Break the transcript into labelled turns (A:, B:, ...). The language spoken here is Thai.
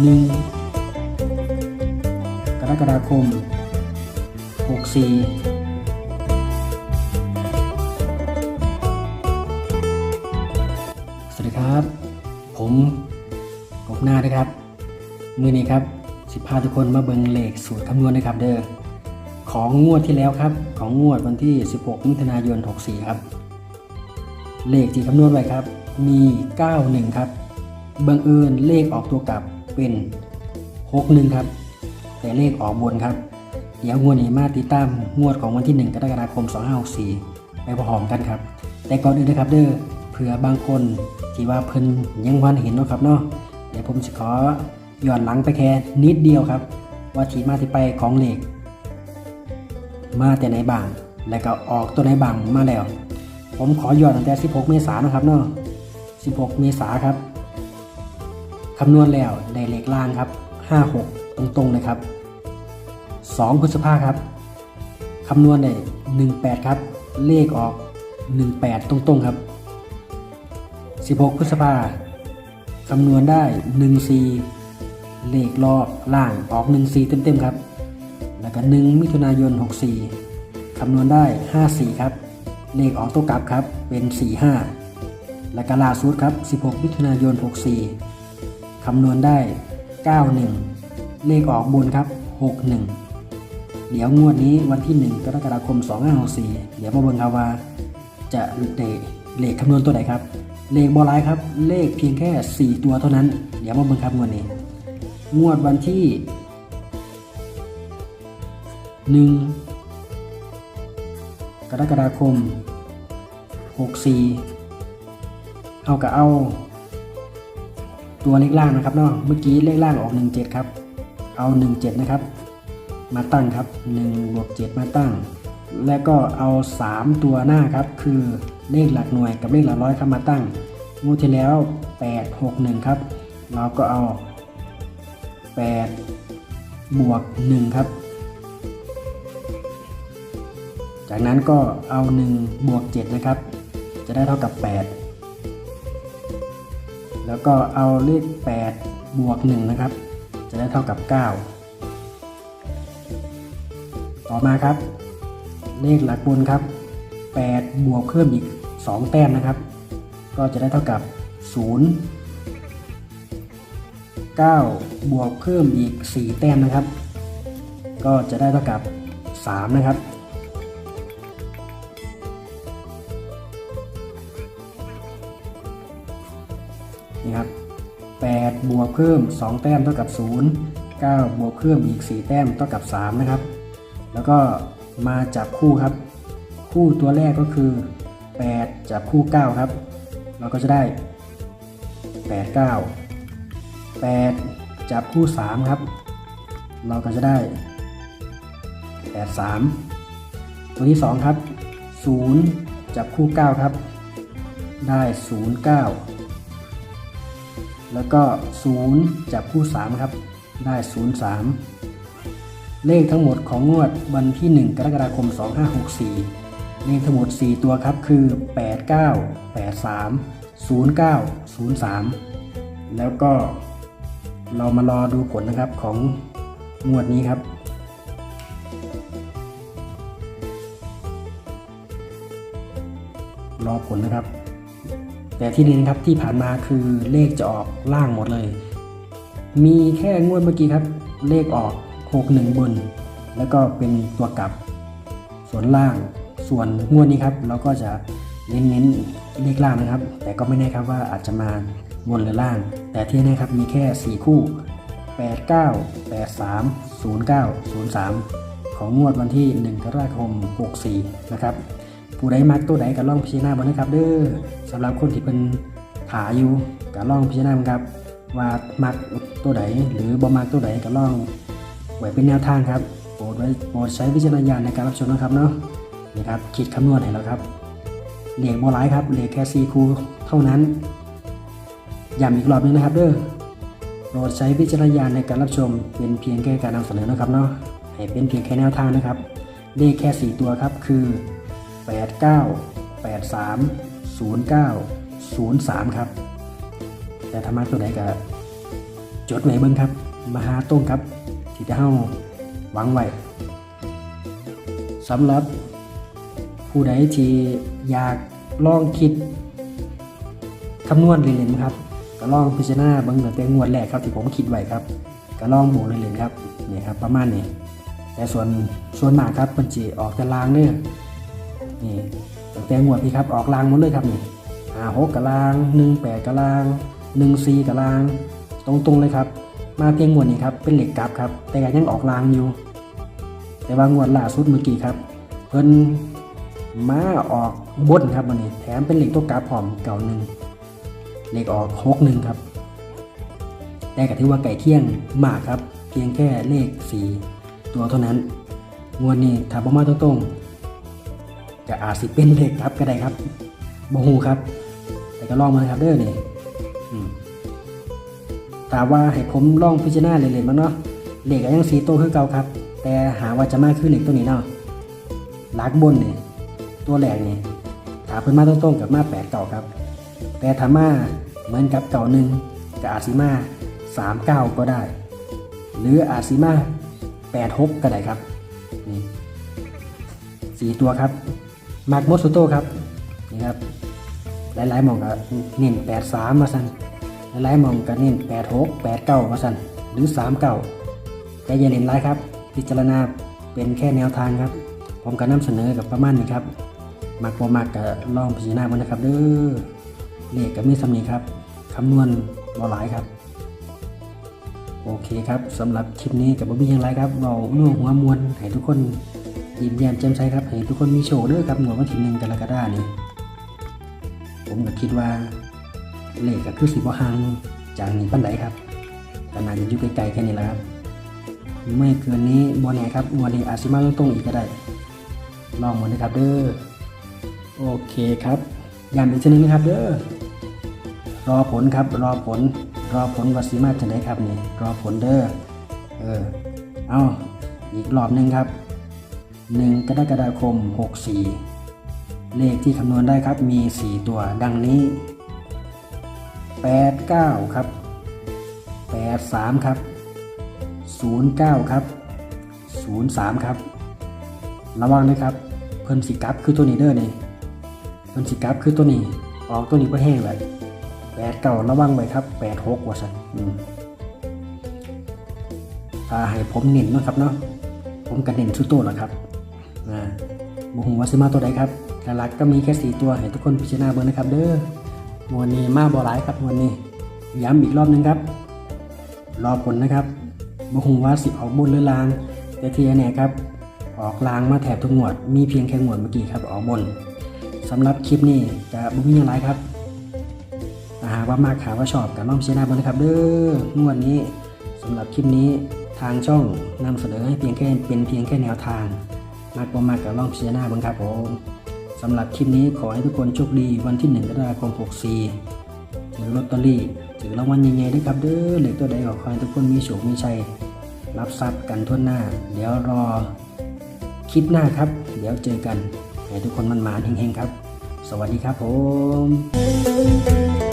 A: หนึ่งกรกฎาคมหกสี่สวัสดีครับ ผมกบหน้านะครับ มือนี้ครับสิพาทุกคนมาเบิงเลขสูตรคำนวณนะครับ เด้อของงวดที่แล้วครับ ของงวดวันที่ 16 มิถุนายน 64 ครับ เลขที่คำนวณไว้ครับ มี 91 ครับบังเอิญเลขออกตัวกลับ เป็น61ครับ แต่เลขออกบนครับ เดี๋ยวงวดนี้มาติดตามงวดของวันที่ 1 กรกฎาคม 2564 ไปพร้อมกันครับ แต่ก่อนอื่นนะครับเด้อเผื่อบางคนที่ว่าเพิ่นยังวันเห็นเนาะครับเนาะเดี๋ยวผมจะขอย้อนหลังไปแค่นิดเดียวครับ ว่าที่มาที่ไปของเลขมาแต่ไหนบ้าง และก็ออกตัวไหนบ้างมาแล้ว ผมขอย้อนตั้งแต่ 16 เมษายนนะครับเนาะ16 เมษายนครับ คำนวณแล้วได้เลขล่างครับ 56 ตรงๆเลยครับ 2พฤษภาครับคำนวณได้18 ครับ เลขออก 18 ตรงๆครับ 16 พฤษภาคำนวณได้ 14 เลขรอบล่างออก 14 เต็มๆครับ แล้วก็ 1 มิถุนายน 64 คำนวณได้ 54 ครับ เลขออกตัวกลับครับเป็น 45 และก็ล่าสุดครับ 16 มิถุนายน 64 คำนวณได้ 91 เลขออกบนครับ 61 เดี๋ยวงวดนี้วันที่ 1 กรกฎาคม 2564 เดี๋ยวมาเบิ่งครับว่า จะได้เลขคำนวณตัวไหนครับ เลขบอลไลน์ครับ เลขเพียงแค่ 4 ตัวเท่านั้น เดี๋ยวมาเบิ่งครับงวดนี้ งวดวันที่ 1 กรกฎาคม 64เอากับเอา ตัวเลขล่างนะครับเนาะเมื่อกี้เลขล่างออก 17 ครับ เอา 17 นะครับ มาตั้งครับ1บวก7มาตั้ง แล้วก็เอา 3 ตัวหน้าครับ คือเลขหลักหน่วยกับเลขหลักร้อยครับมาตั้งงวดที่แล้ว 8 6 1 ครับ เราก็เอา 8 บวก 1 ครับ จากนั้นก็เอา 1 บวก 7 นะครับ จะได้เท่ากับ 8 แล้วก็เอาเลข 8 บวก 1 นะครับ จะได้เท่ากับ 9 ต่อมาครับ เลขหลักบนครับ 8 บวกเพิ่มอีก 2 แต้มนะครับ ก็จะได้เท่ากับ 0 9 บวกเพิ่มอีก 4 แต้มนะครับ ก็จะได้เท่ากับ 3 นะครับ บวกเพิ่ม 2 แต้มเท่ากับ 0 9 บวกเพิ่มอีก 4 แต้มเท่ากับ 3 นะครับ แล้วก็มาจับคู่ครับ คู่ตัวแรกก็คือ 8 จับคู่ 9 ครับ เราก็จะได้ 8 9 8 จับคู่ 3 ครับ เราก็จะได้ 8 3 ตัวที่ 2 ครับ 0 จับคู่ 9 ครับ ได้ 0 9 แล้วก็ 0 จับคู่ 3 ครับ ได้ 0 3 เลขทั้งหมดของงวดวันที่ 1 กรกฎาคม 2564 เลขทั้งหมด 4 ตัวครับคือ 89 83 09 03 แล้วก็เรามารอดูผลนะครับของงวดนี้ครับรอผลนะครับ แต่ที่นี้นะครับที่ผ่านมาคือเลขจะออกล่างหมดเลย มีแค่งวดเมื่อกี้ครับ เลขออก 61 บน แล้วก็เป็นตัวกลับ ส่วนล่างส่วนงวดนี้ครับ เราก็จะเน้นๆเลขล่างนะครับ แต่ก็ไม่แน่ครับว่าอาจจะมาบนหรือล่าง แต่ที่แน่ครับมีแค่ 4 คู่ 89 83 09 03 ของงวดวันที่ 1 กรกฎาคม 64 นะครับ ผู้ใดมักตัวใดก็ล่องพิจารณาบ้างนะครับเด้อสำหรับคนที่เป็นถาอยู่ก็ล่องพิจารณาบ้างครับ ว่ามักตัวใดหรือบ่มักตัวใดก็ล่องไว้เป็นแนวทางครับโปรดไว้โปรดใช้วิจารณญาณในการรับชมนะครับเนาะนี่ครับคิดคำนวณให้แล้วครับเหลียกบอลไลครับเหลียกแค่ซีคูเท่านั้นย้ำอีกรอบนึงนะครับเด้อโปรดใช้วิจารณญาณในการรับชมเป็นเพียงแค่การนำเสนอนะครับเนาะให้เป็นเพียงแค่แนวทางนะครับเลขแค่ 4 ตัวครับคือ 89 83 09 03 ครับ แต่ถ้ามาตัวไหนก็จดไว้เบิ่งครับ มหาตรงครับ ที่จะเฮาหวังไว้สำหรับผู้ใดที่อยากลองคิดคำนวณเล่นๆครับก็ลองพิจารณาเบิ่งตั้งแต่งวดแรกครับที่ผมคิดไว้ครับก็ลองบวกเล่นๆครับนี่ครับประมาณนี้แต่ส่วนส่วนมากครับมันจะออกแต่ลางเนื้อ นี่ตั้งแต่งวดพี่ครับออกลางหมดเลยครับนี่หาหกกะลางหนึ่งแปดกะลางหนึ่งสี่กะลาง ตรงๆเลยครับ มาเพียงงวดนี้ครับเป็นเหล็กกลับครับ แต่ก็ยังออกลางอยู่ แต่ว่างวดล่าสุดเมื่อกี้ครับ เพิ่นมาออกบนครับวันนี้ แถมเป็นเหล็กตัวกาผอมเก่าหนึ่งเหล็กออกหกหนึ่งครับ แต่ก็ถือว่าไก่เคียงมากครับ เพียงแค่เลขสีตัวเท่านั้นงวดนี้ถ้าบ่มาตรงๆ จะอาจสิเป็นเลขครับก็ได้ครับบ่ฮู้ครับ แต่ก็ลองมาครับเด้อนี่ถามว่าให้ผมลองพิจารณาเล่นๆบ้างเนาะเลขก็ยังสีโตวคือเก่าครับ แต่หาว่าจะมากขึ้นเลขตัวนี้เนาะลักบนเนี่ยตัวแรกนี่ถาเพิ่นมาตรงๆกับมาแปดเก่าครับ แต่ถ้ามาเหมือนกับเก่าหนึ่งกับอาซิมาสามเก้าก็ได้ หรืออาซิมาแปดหกก็ได้ครับนี่สี่ตัวครับ มาร์กมดสุโต้ครับนี่ครับหลายๆหมองก็เน้นแปดสามมาสั่นหลายๆหมองก็เน้นแปดหกแปดเก้ามาสั่นหรือสามเก้าแต่อย่าเล่นไรครับ พิจารณาเป็นแค่แนวทางครับ ผมก็นำเสนอกับประมาณนี้ครับมักบ่มักก็ลองพิจารณามันนะครับเด้อเลขก็มีสำนีครับคำนวณบ่หลายครับ โอเคครับสำหรับคลิปนี้กับบ่มีอย่างไรครับเราเนื้อหัวมวลให้ทุกคน ยิ้มแย้มแจ่มใสครับให้ทุกคนมีโชคเด้อครับหน่วยวันที่หนึ่งกรกฎาคมนี้ผมก็คิดว่าเลขก็คือสิบห่างจากนี้ปานใดครับก็น่าจะอยู่ใกลๆแค่นี้แหละครับไม่เกินนี้บอแน่ครับงวดนี้อาจสิมาตรงๆอีกก็ได้ ลองหมดนะครับเด้อโอเคครับย้ำอีกทีนึงนะครับเด้อรอผลครับรอผล รอผลวัดสิมาจะได้ครับนี่รอผลเด้อเออเอาอีกรอบหนึ่งครับ 1 กรกฎาคม 64 เลขที่คำนวณได้ครับมี 4 ตัวดังนี้ 89 ครับ 83 ครับ 09 ครับ 03 ครับ ระวังนะครับเพิ่นสิกับคือตัวนี้เด้อนี่เพิ่นสิกับคือตัวนี้ออกตัวนี้ก็แห้งเลยแปดเก่าระวังไว้ครับแปดหกว่าสันอืมถ้าให้ผมเน้นนะครับเนาะผมก็เน้นชุดโตแหละครับ บุหงว่าสิมาตัวใดครับแต่หลักก็มีแค่สี่ตัวให้ทุกคนพิจารณาเบิ่งนะครับ เด้อมวนนี้มาบ่หลายครับมวนนี้ ย้ำอีกรอบหนึงครับ รอผลนะครับบ่ฮู้ว่าสิออกบนหรือลางแต่ที่แน่ครับออกลางมาแถบทุกงวด มีเพียงแค่งวดเมื่อกี้ครับออกบนสำหรับคลิปนี้จะบ่มีอะไรครับถ้าหาว่ามากขาว่าชอบกับน้องพิจารณาเบิ่งนะครับเด้องวดนี้สำหรับคลิปนี้ทางช่องนำเสนอให้เพียงแค่เป็นเพียงแค่แนวทาง มากบ่มากกับลองพิจารณาบิ่งครับผมสำหรับคลิปนี้ขอให้ทุกคนโชคดีวันที่1กรกฎาคม64ถือลอตเตอรี่ถือรางวัลใหญ่ๆด้วยครับเด้อเหล็กตัวใดก็ขอให้ทุกคนมีโชคมีชัยรับทรัพย์กันทั่วหน้า เดี๋ยวรอคลิปหน้าครับ เดี๋ยวเจอกันให้ทุกคนมันหมานเฮงๆครับ สวัสดีครับผม